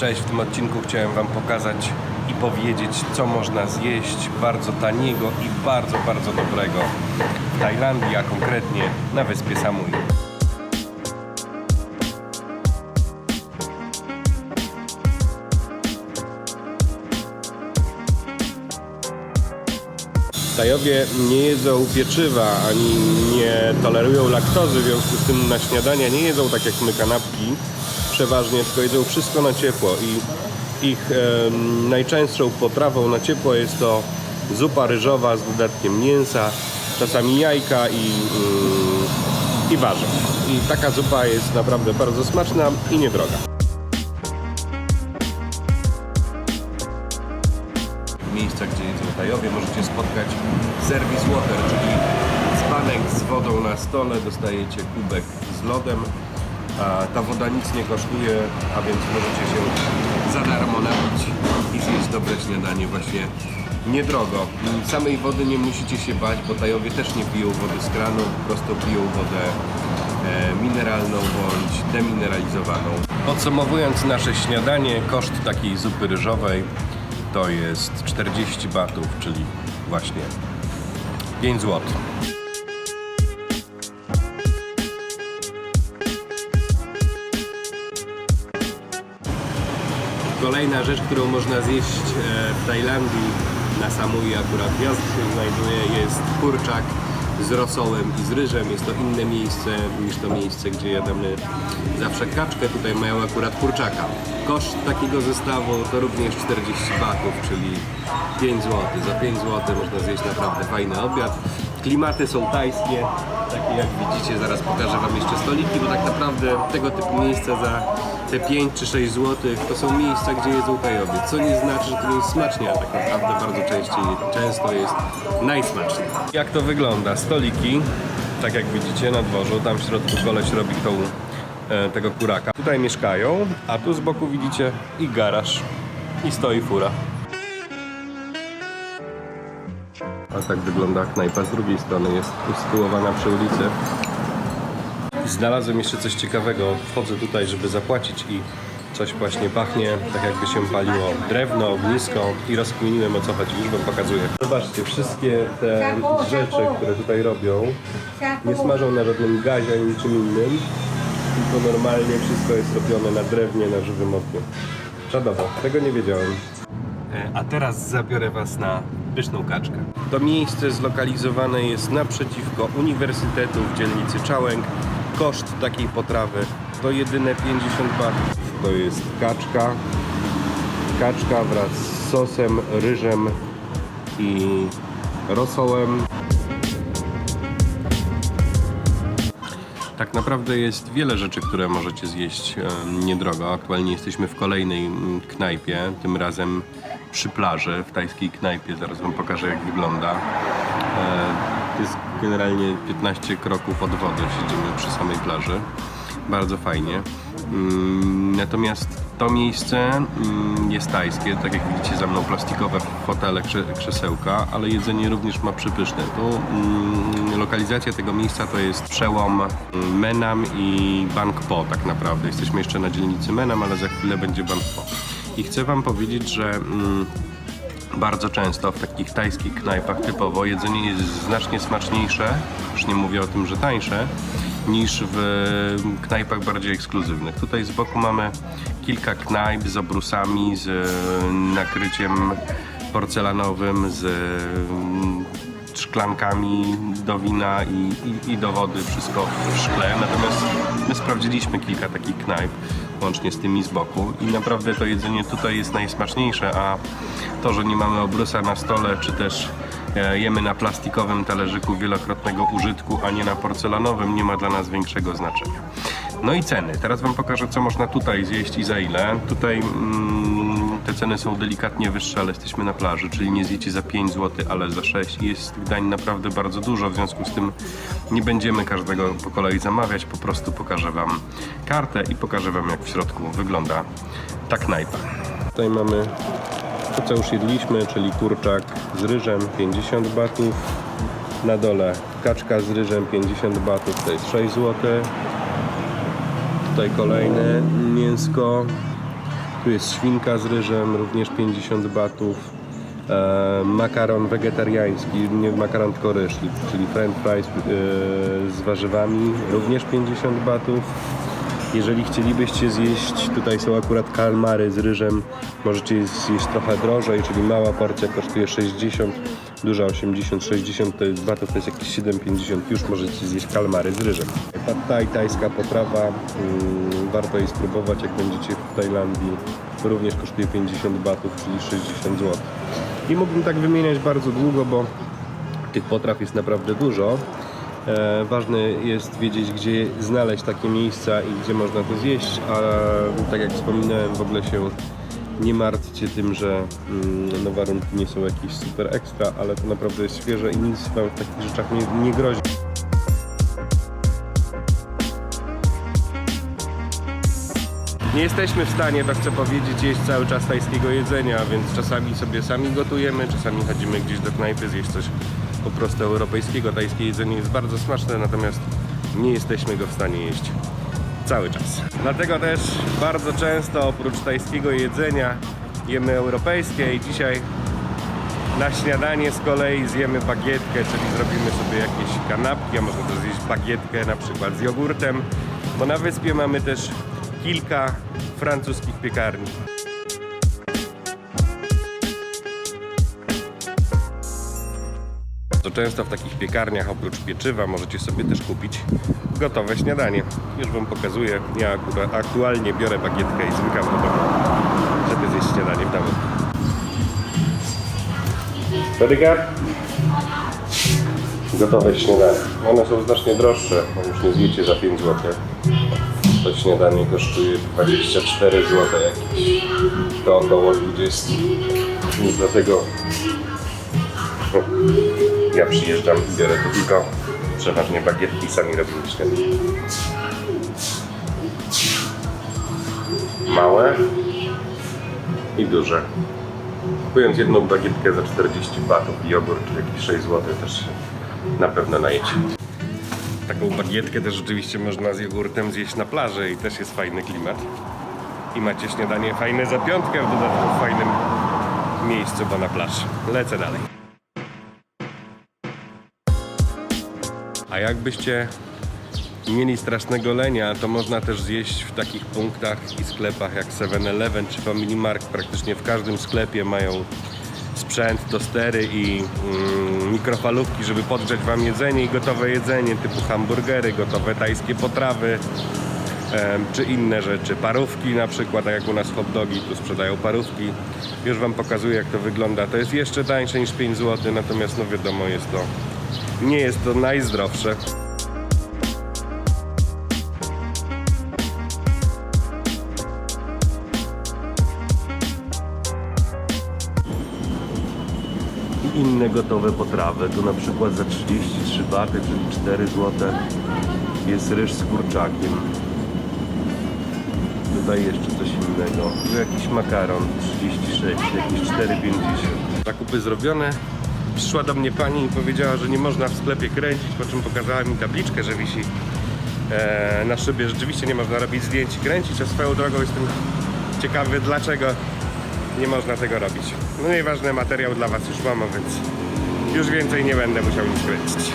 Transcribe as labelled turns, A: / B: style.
A: Cześć, w tym odcinku chciałem Wam pokazać i powiedzieć, co można zjeść bardzo taniego i bardzo, bardzo dobrego w Tajlandii, a konkretnie na wyspie Samui. Tajowie nie jedzą pieczywa ani nie tolerują laktozy, w związku z tym na śniadania nie jedzą tak jak my kanapki przeważnie, tylko jedzą wszystko na ciepło i ich em, najczęstszą potrawą na ciepło jest to zupa ryżowa z dodatkiem mięsa, czasami jajka i, mm, i warzyw. I taka zupa jest naprawdę bardzo smaczna i niedroga. miejsca, gdzie jedzą Tajowie, możecie spotkać serwis water, czyli dzbanek z wodą na stole, dostajecie kubek z lodem. Ta woda nic nie kosztuje, a więc możecie się za darmo napić i zjeść dobre śniadanie właśnie niedrogo. Samej wody nie musicie się bać, bo Tajowie też nie piją wody z kranu, po prostu piją wodę e, mineralną bądź demineralizowaną. Podsumowując nasze śniadanie, koszt takiej zupy ryżowej to jest 40 batów, czyli właśnie 5 zł. Kolejna rzecz, którą można zjeść e, w Tajlandii, na Samui akurat gwiazd się znajduje, jest kurczak z rosołem i z ryżem. Jest to inne miejsce niż to miejsce, gdzie jadamy zawsze kaczkę. Tutaj mają akurat kurczaka. Koszt takiego zestawu to również 40 batów, czyli 5 zł. Za 5 zł można zjeść naprawdę fajny obiad. Klimaty są tajskie, takie jak widzicie, zaraz pokażę Wam jeszcze stoliki, bo tak naprawdę tego typu miejsca za te 5 czy 6 zł to są miejsca, gdzie jedzą Tajowie, co nie znaczy, że to nie jest smacznie, a tak naprawdę bardzo częściej, często jest najsmaczniej. Jak to wygląda? Stoliki, tak jak widzicie na dworzu, tam w środku koleś robi tą, e, tego kuraka. Tutaj mieszkają, a tu z boku widzicie i garaż, i stoi fura. A tak wygląda knajpa z drugiej strony, jest usytuowana przy ulicy. Znalazłem jeszcze coś ciekawego. Wchodzę tutaj, żeby zapłacić i coś właśnie pachnie, tak jakby się paliło drewno, ognisko i rozkminiłem o co chodzi. Już Wam pokazuję. Zobaczcie, wszystkie te rzeczy, które tutaj robią, nie smażą na żadnym gazie ani niczym innym, tylko normalnie wszystko jest robione na drewnie, na żywym ogniu. Czadowo, tego nie wiedziałem. E, A teraz zabiorę Was na pyszną kaczkę. To miejsce zlokalizowane jest naprzeciwko Uniwersytetu w dzielnicy Czałęk. Koszt takiej potrawy to jedyne 50 batów. To jest kaczka. Kaczka wraz z sosem, ryżem i rosołem. Tak naprawdę jest wiele rzeczy, które możecie zjeść e, niedrogo. Aktualnie jesteśmy w kolejnej mm, knajpie, tym razem przy plaży, w tajskiej knajpie. Zaraz Wam pokażę, jak wygląda. E, jest generalnie 15 kroków od wody, siedzimy przy samej plaży. Bardzo fajnie. Mm, Natomiast to miejsce mm, jest tajskie, tak jak widzicie za mną plastikowe fotele, krze- krzesełka, ale jedzenie również ma przypyszne. Tu mm, lokalizacja tego miejsca to jest przełom Menam i Bangpo tak naprawdę. Jesteśmy jeszcze na dzielnicy Menam, ale za chwilę będzie Bangpo. I chcę Wam powiedzieć, że mm, bardzo często w takich tajskich knajpach typowo jedzenie jest znacznie smaczniejsze, już nie mówię o tym, że tańsze, niż w knajpach bardziej ekskluzywnych. Tutaj z boku mamy kilka knajp z obrusami, z e, nakryciem porcelanowym, z mm, szklankami do wina i, i, i do wody, wszystko w szkle. Natomiast my sprawdziliśmy kilka takich knajp, łącznie z tymi z boku i naprawdę to jedzenie tutaj jest najsmaczniejsze, a to, że nie mamy obrusa na stole, czy też e, jemy na plastikowym talerzyku wielokrotnego użytku, a nie na porcelanowym, nie ma dla nas większego znaczenia. No i ceny. Teraz Wam pokażę, co można tutaj zjeść i za ile. Tutaj mm, te ceny są delikatnie wyższe, ale jesteśmy na plaży, czyli nie zjecie za 5 zł, ale za 6 i jest tych dań naprawdę bardzo dużo, w związku z tym nie będziemy każdego po kolei zamawiać, po prostu pokażę Wam kartę i pokażę Wam, jak w środku wygląda ta knajpa. Tutaj mamy to, co już jedliśmy, czyli kurczak z ryżem 50 batów. Na dole kaczka z ryżem 50 batów, to jest 6 zł. Tutaj kolejne mięsko Tu jest świnka z ryżem, również 50 batów. E, makaron wegetariański, nie makaron tylko ryż, czyli french fries e, z warzywami, również 50 batów. Jeżeli chcielibyście zjeść, tutaj są akurat kalmary z ryżem, możecie zjeść trochę drożej, czyli mała porcja kosztuje 60, duża 80, 60 to jest batów, to jest jakieś 7,50, już możecie zjeść kalmary z ryżem. Pad thai, tajska potrawa, mm, warto jej spróbować jak będziecie w Tajlandii, również kosztuje 50 batów, czyli 60 zł. I mógłbym tak wymieniać bardzo długo, bo tych potraw jest naprawdę dużo. E, ważne jest wiedzieć, gdzie znaleźć takie miejsca i gdzie można to zjeść, a tak jak wspominałem, w ogóle się nie martwcie tym, że mm, no, warunki nie są jakieś super ekstra, ale to naprawdę jest świeże i nic Wam w takich rzeczach nie, nie grozi. Nie jesteśmy w stanie, to chcę powiedzieć, jeść cały czas tajskiego jedzenia, więc czasami sobie sami gotujemy, czasami chodzimy gdzieś do knajpy zjeść coś po prostu europejskiego. Tajskie jedzenie jest bardzo smaczne, natomiast nie jesteśmy go w stanie jeść cały czas. Dlatego też bardzo często oprócz tajskiego jedzenia jemy europejskie i dzisiaj na śniadanie z kolei zjemy bagietkę, czyli zrobimy sobie jakieś kanapki, a można też zjeść bagietkę na przykład z jogurtem, bo na wyspie mamy też kilka francuskich piekarni. To często w takich piekarniach oprócz pieczywa możecie sobie też kupić gotowe śniadanie. Już Wam pokazuję. Ja aktualnie biorę bagietkę i zmykam do domu, żeby zjeść śniadanie w domu. Bodyguard? Gotowe śniadanie. One są znacznie droższe, bo już nie zjecie za 5 zł. To śniadanie kosztuje 24 zł jakieś. To około 20. Więc dlatego ja przyjeżdżam i biorę tu tylko przeważnie bagietki sami robimy śniadanie. Małe i duże. Kupując jedną bagietkę za 40 batów i jogurt jakieś 6 zł też się na pewno najecie. Taką bagietkę też oczywiście można z jogurtem zjeść na plaży i też jest fajny klimat. I macie śniadanie fajne za piątkę, w dodatku w fajnym miejscu, bo na plaży. Lecę dalej. A jakbyście mieli strasznego lenia, to można też zjeść w takich punktach i sklepach jak 7-Eleven czy Family Mart. Praktycznie w każdym sklepie mają sprzęt, tostery i mm, mikrofalówki, żeby podgrzać Wam jedzenie i gotowe jedzenie typu hamburgery, gotowe tajskie potrawy czy inne rzeczy. Parówki na przykład, tak jak u nas hot dogi, tu sprzedają parówki. Już Wam pokazuję jak to wygląda. To jest jeszcze tańsze niż 5 zł, natomiast no wiadomo jest to nie jest to najzdrowsze. Inne gotowe potrawy, tu na przykład za 33 baty, czyli 4 zł jest ryż z kurczakiem. Tutaj jeszcze coś innego. Tu jakiś makaron 36, jakieś 4,50. Zakupy zrobione. Przyszła do mnie pani i powiedziała, że nie można w sklepie kręcić, po czym pokazała mi tabliczkę, że wisi e, na szybie. Rzeczywiście nie można robić zdjęć i kręcić, a swoją drogą jestem ciekawy dlaczego nie można tego robić. No nieważne, materiał dla Was już mam, więc już więcej nie będę musiał nic kręcić.